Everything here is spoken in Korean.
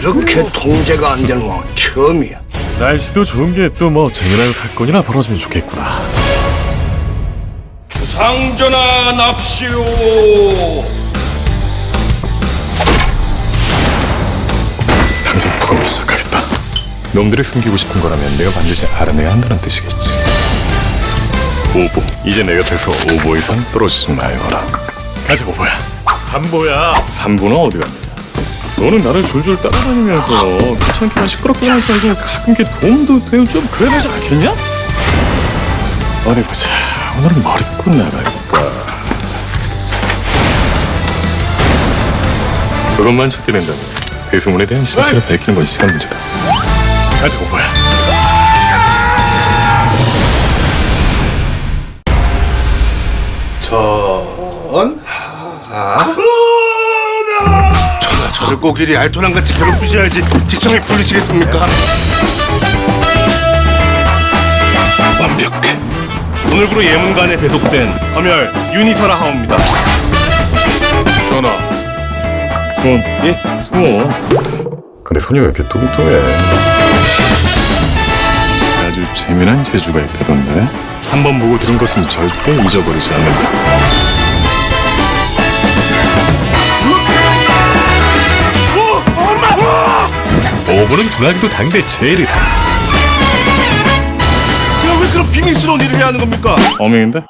이렇게 통제가 안 되는 건 처음이야. 날씨도 좋은 게 또 뭐 재미난 사건이나 벌어지면 좋겠구나. 주상전하 납시오. 당장 부검을 시작하겠다. 놈들이 숨기고 싶은 거라면 내가 반드시 알아내야 한다는 뜻이겠지. 오보, 이제 내 곁에서 오보 이상 떨어지지 말거라. 가자 오보야. 삼보야. 삼보는 어디 갔냐? 너는 나를 졸졸 따라다니면서 귀찮게만 시끄럽게 하지 말고 가끔 게 도움도 되면 좀 그래야 되지 않겠냐? 어디 보자. 오늘은 머리꽃 나갈까? 그것만 찾게 된다면 대소문에 대한 진실을 밝히는 건 시간 문제다. 가자 오보야. 전 전하 저를 꼭 이리 알토란같이 괴롭히셔야지 직성이 풀리시겠습니까? 완벽해 오늘부로 예문관에 배속된 검열 윤희설아 하옵니다 전화. 손. 예? 손. 근데 손이 왜 이렇게 뚱뚱해? 아주 재미난 재주가 있다던데. 한 번 보고 들은 것은 절대 잊어버리지 않는다. 오버는 dun하기도 당대 제일이다. 제가 왜 그런 비밀스러운 일을 해야 하는 겁니까? 어명인데?